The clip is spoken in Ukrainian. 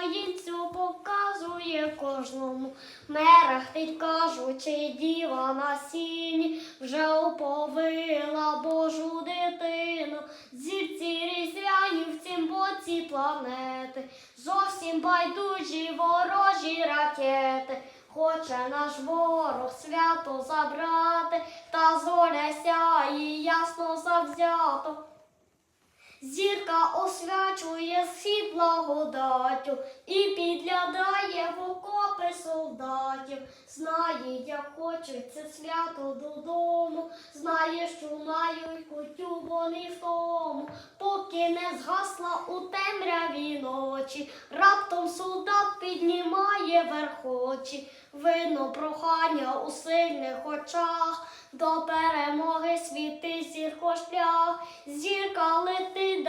українцю показує кожному. Мерехтить, кажучи, діва на сіні, вже оповила Божу дитину. Зірці різдвяні в цім боці планети, зовсім байдужі ворожі ракети. Хоче наш ворог свято забрати, та зоря сяє ясно завзято. Зірка освячує схід благодаттю і підглядає в окопи солдатів. Знає, як хочуть це свято додому. Знає, що мають кутю вони в тому, поки не згасла у темряві ночі. Раптом солдат піднімає верхочі. Видно прохання у сильних очах. До перемоги світи зірко шлях, зірка лети